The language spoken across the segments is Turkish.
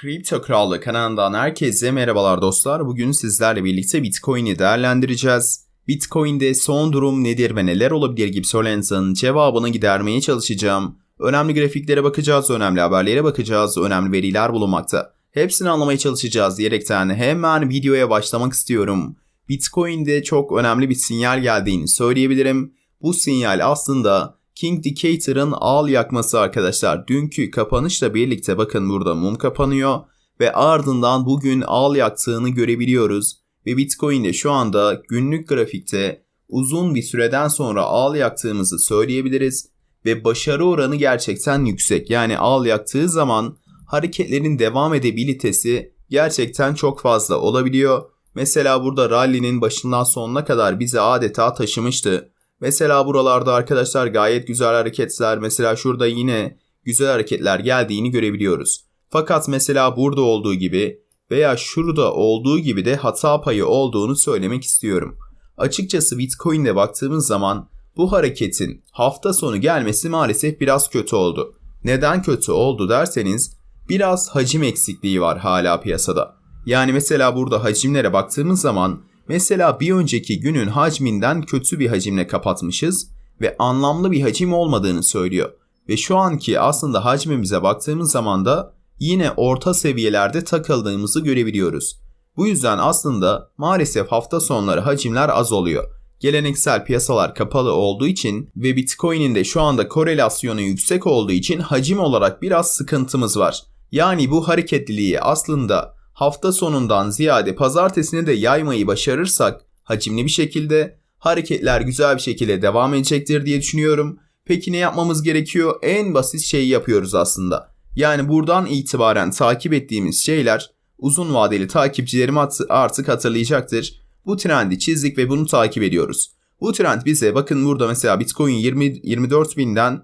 Kripto Krallığı kanalından herkese merhabalar dostlar. Bugün sizlerle birlikte Bitcoin'i değerlendireceğiz. Bitcoin'de son durum nedir ve neler olabilir gibi sorularınızın cevabını gidermeye çalışacağım. Önemli grafiklere bakacağız, önemli haberlere bakacağız, önemli veriler bulunmakta. Hepsini anlamaya çalışacağız diyerekten hemen videoya başlamak istiyorum. Bitcoin'de çok önemli bir sinyal geldiğini söyleyebilirim. Bu sinyal aslında King Decatur'ın ağıl yakması arkadaşlar. Dünkü kapanışla birlikte bakın burada mum kapanıyor ve ardından bugün ağıl yaktığını görebiliyoruz. Ve Bitcoin'de şu anda günlük grafikte uzun bir süreden sonra ağıl yaktığımızı söyleyebiliriz. Ve başarı oranı gerçekten yüksek. Yani ağıl yaktığı zaman hareketlerin devam edebilitesi gerçekten çok fazla olabiliyor. Mesela burada rally'nin başından sonuna kadar bizi adeta taşımıştı. Mesela buralarda arkadaşlar gayet güzel hareketler mesela şurada yine güzel hareketler geldiğini görebiliyoruz. Fakat mesela burada olduğu gibi veya şurada olduğu gibi de hata payı olduğunu söylemek istiyorum. Açıkçası Bitcoin'de baktığımız zaman bu hareketin hafta sonu gelmesi maalesef biraz kötü oldu. Neden kötü oldu derseniz biraz hacim eksikliği var hala piyasada. Yani mesela burada hacimlere baktığımız zaman Mesela bir önceki günün hacminden kötü bir hacimle kapatmışız ve anlamlı bir hacim olmadığını söylüyor. Ve şu anki aslında hacmimize baktığımız zaman da yine orta seviyelerde takıldığımızı görebiliyoruz. Bu yüzden aslında maalesef hafta sonları hacimler az oluyor. Geleneksel piyasalar kapalı olduğu için ve Bitcoin'in de şu anda korelasyonu yüksek olduğu için hacim olarak biraz sıkıntımız var. Yani bu hareketliliği aslında hafta sonundan ziyade pazartesine de yaymayı başarırsak hacimli bir şekilde hareketler güzel bir şekilde devam edecektir diye düşünüyorum. Peki ne yapmamız gerekiyor? En basit şeyi yapıyoruz aslında. Yani buradan itibaren takip ettiğimiz şeyler uzun vadeli takipçilerim artık hatırlayacaktır. Bu trendi çizdik ve bunu takip ediyoruz. Bu trend bize bakın burada mesela Bitcoin 20 24 binden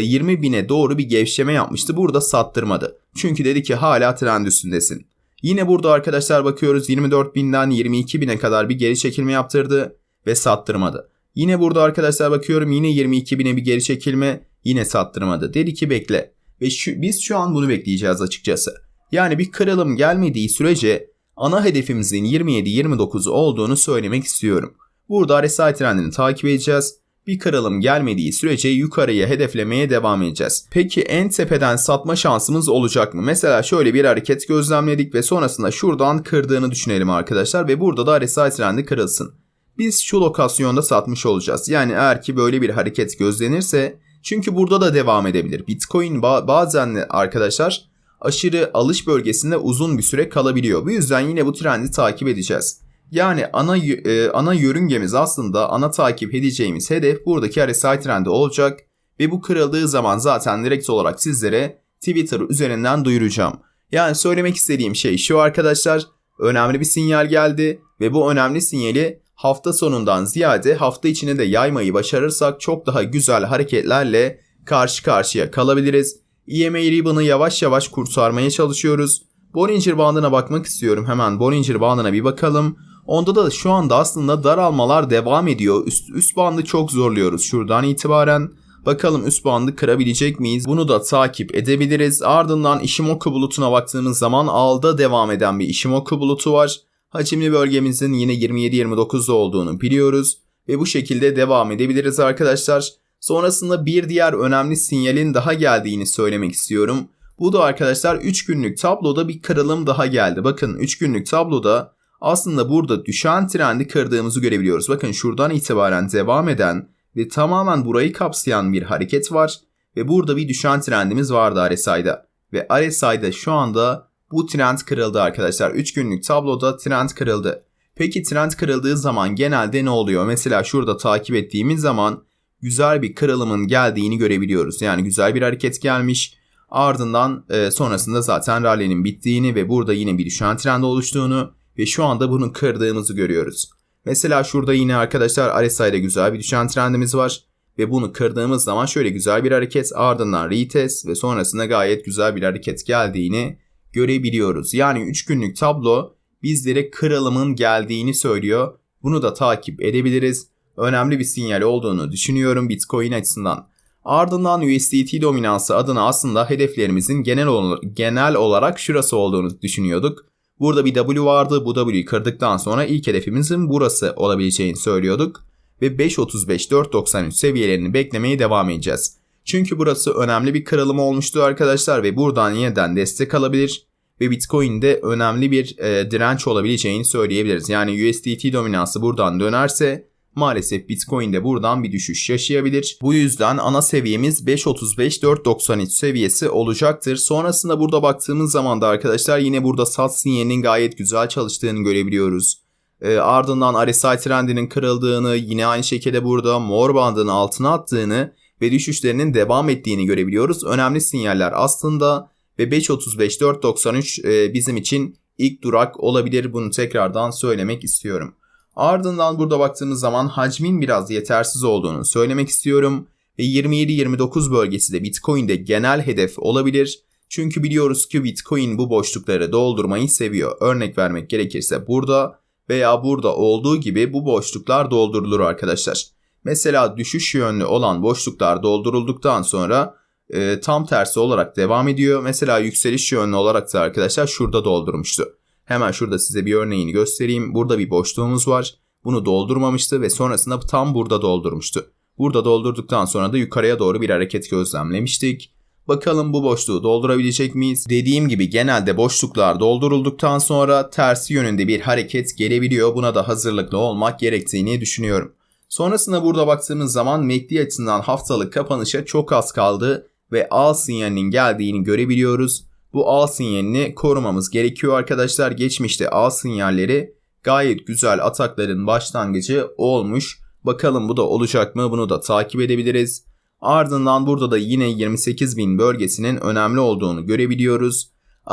20 e, bine doğru bir gevşeme yapmıştı. Burada sattırmadı. Çünkü dedi ki hala trend üstündesin. Yine burada arkadaşlar bakıyoruz 24.000'den 22.000'e kadar bir geri çekilme yaptırdı ve sattırmadı. Yine burada arkadaşlar bakıyorum yine 22.000'e bir geri çekilme yine sattırmadı. Dedi ki bekle. Ve şu, biz şu an bunu bekleyeceğiz açıkçası. Yani bir kırılım gelmediği sürece ana hedefimizin 27-29 olduğunu söylemek istiyorum. Burada RSI trendini takip edeceğiz bir kırılım gelmediği sürece yukarıya hedeflemeye devam edeceğiz. Peki en tepeden satma şansımız olacak mı? Mesela şöyle bir hareket gözlemledik ve sonrasında şuradan kırdığını düşünelim arkadaşlar ve burada da RSI trendi kırılsın. Biz şu lokasyonda satmış olacağız. Yani eğer ki böyle bir hareket gözlenirse çünkü burada da devam edebilir. Bitcoin bazen arkadaşlar aşırı alış bölgesinde uzun bir süre kalabiliyor. Bu yüzden yine bu trendi takip edeceğiz. Yani ana e, ana yörüngemiz aslında ana takip edeceğimiz hedef buradaki RSI trendi olacak ve bu kırıldığı zaman zaten direkt olarak sizlere Twitter üzerinden duyuracağım. Yani söylemek istediğim şey şu arkadaşlar. Önemli bir sinyal geldi ve bu önemli sinyali hafta sonundan ziyade hafta içine de yaymayı başarırsak çok daha güzel hareketlerle karşı karşıya kalabiliriz. EMA Ribbon'ı yavaş yavaş kurtarmaya çalışıyoruz. Bollinger bandına bakmak istiyorum. Hemen Bollinger bandına bir bakalım. Onda da şu anda aslında daralmalar devam ediyor. Üst, üst bandı çok zorluyoruz şuradan itibaren. Bakalım üst bandı kırabilecek miyiz? Bunu da takip edebiliriz. Ardından Ishimoku bulutuna baktığımız zaman alda devam eden bir Ishimoku bulutu var. Hacimli bölgemizin yine 27-29'da olduğunu biliyoruz. Ve bu şekilde devam edebiliriz arkadaşlar. Sonrasında bir diğer önemli sinyalin daha geldiğini söylemek istiyorum. Bu da arkadaşlar 3 günlük tabloda bir kırılım daha geldi. Bakın 3 günlük tabloda aslında burada düşen trendi kırdığımızı görebiliyoruz. Bakın şuradan itibaren devam eden ve tamamen burayı kapsayan bir hareket var. Ve burada bir düşen trendimiz vardı RSI'da. Ve RSI'da şu anda bu trend kırıldı arkadaşlar. 3 günlük tabloda trend kırıldı. Peki trend kırıldığı zaman genelde ne oluyor? Mesela şurada takip ettiğimiz zaman güzel bir kırılımın geldiğini görebiliyoruz. Yani güzel bir hareket gelmiş. Ardından e, sonrasında zaten rally'nin bittiğini ve burada yine bir düşen trend oluştuğunu ve şu anda bunu kırdığımızı görüyoruz. Mesela şurada yine arkadaşlar RSI'de güzel bir düşen trendimiz var. Ve bunu kırdığımız zaman şöyle güzel bir hareket ardından retest ve sonrasında gayet güzel bir hareket geldiğini görebiliyoruz. Yani 3 günlük tablo bizlere kırılımın geldiğini söylüyor. Bunu da takip edebiliriz. Önemli bir sinyal olduğunu düşünüyorum Bitcoin açısından. Ardından USDT dominansı adına aslında hedeflerimizin genel, genel olarak şurası olduğunu düşünüyorduk. Burada bir W vardı. Bu W'yu kırdıktan sonra ilk hedefimizin burası olabileceğini söylüyorduk. Ve 5.35-4.93 seviyelerini beklemeye devam edeceğiz. Çünkü burası önemli bir kırılım olmuştu arkadaşlar ve buradan yeniden destek alabilir ve Bitcoin'de önemli bir e, direnç olabileceğini söyleyebiliriz. Yani USDT dominansı buradan dönerse maalesef Bitcoin'de buradan bir düşüş yaşayabilir. Bu yüzden ana seviyemiz 5.35-4.93 seviyesi olacaktır. Sonrasında burada baktığımız zaman da arkadaşlar yine burada sat sinyalinin gayet güzel çalıştığını görebiliyoruz. E, ardından RSI trendinin kırıldığını, yine aynı şekilde burada mor bandının altına attığını ve düşüşlerinin devam ettiğini görebiliyoruz. Önemli sinyaller aslında ve 5.35-4.93 e, bizim için ilk durak olabilir. Bunu tekrardan söylemek istiyorum. Ardından burada baktığımız zaman hacmin biraz yetersiz olduğunu söylemek istiyorum. Ve 27-29 bölgesi de Bitcoin'de genel hedef olabilir. Çünkü biliyoruz ki Bitcoin bu boşlukları doldurmayı seviyor. Örnek vermek gerekirse burada veya burada olduğu gibi bu boşluklar doldurulur arkadaşlar. Mesela düşüş yönlü olan boşluklar doldurulduktan sonra e, tam tersi olarak devam ediyor. Mesela yükseliş yönlü olarak da arkadaşlar şurada doldurmuştu. Hemen şurada size bir örneğini göstereyim. Burada bir boşluğumuz var. Bunu doldurmamıştı ve sonrasında tam burada doldurmuştu. Burada doldurduktan sonra da yukarıya doğru bir hareket gözlemlemiştik. Bakalım bu boşluğu doldurabilecek miyiz? Dediğim gibi genelde boşluklar doldurulduktan sonra tersi yönünde bir hareket gelebiliyor. Buna da hazırlıklı olmak gerektiğini düşünüyorum. Sonrasında burada baktığımız zaman MACD açısından haftalık kapanışa çok az kaldı ve al sinyalinin geldiğini görebiliyoruz. Bu al sinyalini korumamız gerekiyor arkadaşlar. Geçmişte al sinyalleri gayet güzel atakların başlangıcı olmuş. Bakalım bu da olacak mı bunu da takip edebiliriz. Ardından burada da yine 28.000 bölgesinin önemli olduğunu görebiliyoruz.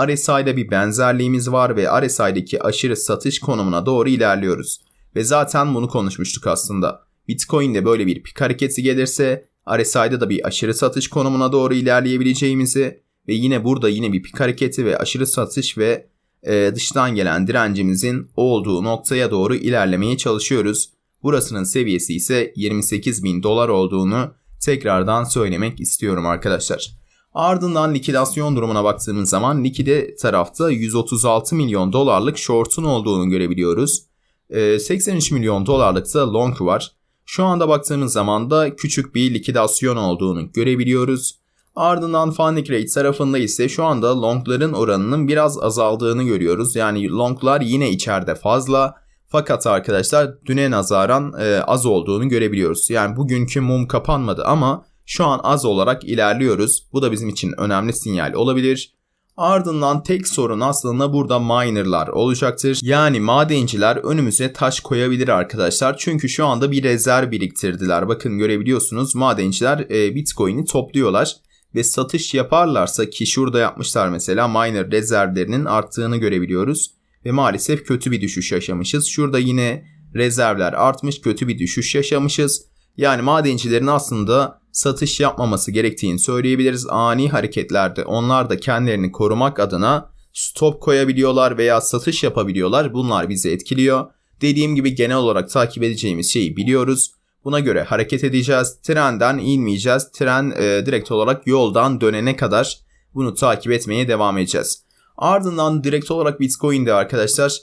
RSI'de bir benzerliğimiz var ve RSI'deki aşırı satış konumuna doğru ilerliyoruz. Ve zaten bunu konuşmuştuk aslında. Bitcoin'de böyle bir pik hareketi gelirse RSI'da da bir aşırı satış konumuna doğru ilerleyebileceğimizi ve yine burada yine bir pik hareketi ve aşırı satış ve e, dıştan gelen direncimizin olduğu noktaya doğru ilerlemeye çalışıyoruz. Burasının seviyesi ise 28 bin dolar olduğunu tekrardan söylemek istiyorum arkadaşlar. Ardından likidasyon durumuna baktığımız zaman likide tarafta 136 milyon dolarlık short'un olduğunu görebiliyoruz. 83 e, milyon dolarlık da long var. Şu anda baktığımız zaman da küçük bir likidasyon olduğunu görebiliyoruz. Ardından Funding Rate tarafında ise şu anda longların oranının biraz azaldığını görüyoruz. Yani longlar yine içeride fazla. Fakat arkadaşlar düne nazaran e, az olduğunu görebiliyoruz. Yani bugünkü mum kapanmadı ama şu an az olarak ilerliyoruz. Bu da bizim için önemli sinyal olabilir. Ardından tek sorun aslında burada minerlar olacaktır. Yani madenciler önümüze taş koyabilir arkadaşlar. Çünkü şu anda bir rezerv biriktirdiler. Bakın görebiliyorsunuz madenciler e, bitcoin'i topluyorlar. Ve satış yaparlarsa ki şurada yapmışlar mesela miner rezervlerinin arttığını görebiliyoruz. Ve maalesef kötü bir düşüş yaşamışız. Şurada yine rezervler artmış kötü bir düşüş yaşamışız. Yani madencilerin aslında satış yapmaması gerektiğini söyleyebiliriz. Ani hareketlerde onlar da kendilerini korumak adına stop koyabiliyorlar veya satış yapabiliyorlar. Bunlar bizi etkiliyor. Dediğim gibi genel olarak takip edeceğimiz şeyi biliyoruz. Buna göre hareket edeceğiz. Trenden inmeyeceğiz. Tren e, direkt olarak yoldan dönene kadar bunu takip etmeye devam edeceğiz. Ardından direkt olarak Bitcoin'de arkadaşlar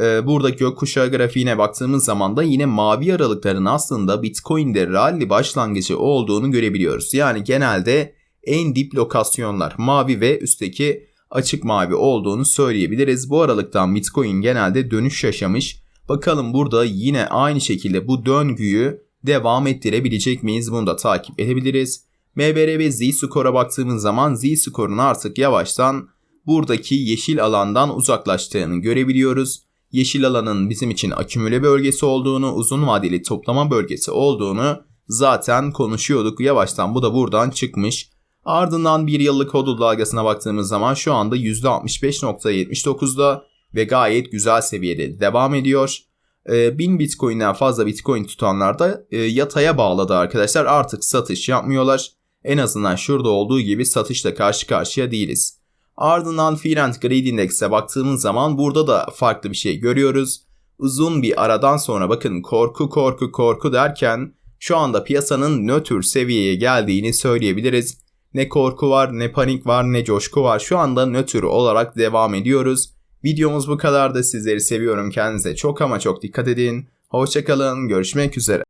e, buradaki gökkuşağı grafiğine baktığımız zaman da yine mavi aralıkların aslında Bitcoin'de rally başlangıcı olduğunu görebiliyoruz. Yani genelde en dip lokasyonlar mavi ve üstteki açık mavi olduğunu söyleyebiliriz. Bu aralıktan Bitcoin genelde dönüş yaşamış. Bakalım burada yine aynı şekilde bu döngüyü devam ettirebilecek miyiz? Bunu da takip edebiliriz. MBR ve Z-Score'a baktığımız zaman Z-Score'un artık yavaştan buradaki yeşil alandan uzaklaştığını görebiliyoruz. Yeşil alanın bizim için akümüle bölgesi olduğunu, uzun vadeli toplama bölgesi olduğunu zaten konuşuyorduk. Yavaştan bu da buradan çıkmış. Ardından bir yıllık hodl dalgasına baktığımız zaman şu anda %65.79'da ve gayet güzel seviyede devam ediyor. 1000 ee, Bitcoin'den fazla Bitcoin tutanlar da e, yataya bağladı arkadaşlar. Artık satış yapmıyorlar. En azından şurada olduğu gibi satışla karşı karşıya değiliz. Ardından Fear and Greed Index'e baktığımız zaman burada da farklı bir şey görüyoruz. Uzun bir aradan sonra bakın korku korku korku derken Şu anda piyasanın nötr seviyeye geldiğini söyleyebiliriz. Ne korku var, ne panik var, ne coşku var. Şu anda nötr olarak devam ediyoruz. Videomuz bu kadar da sizleri seviyorum. Kendinize çok ama çok dikkat edin. Hoşçakalın. Görüşmek üzere.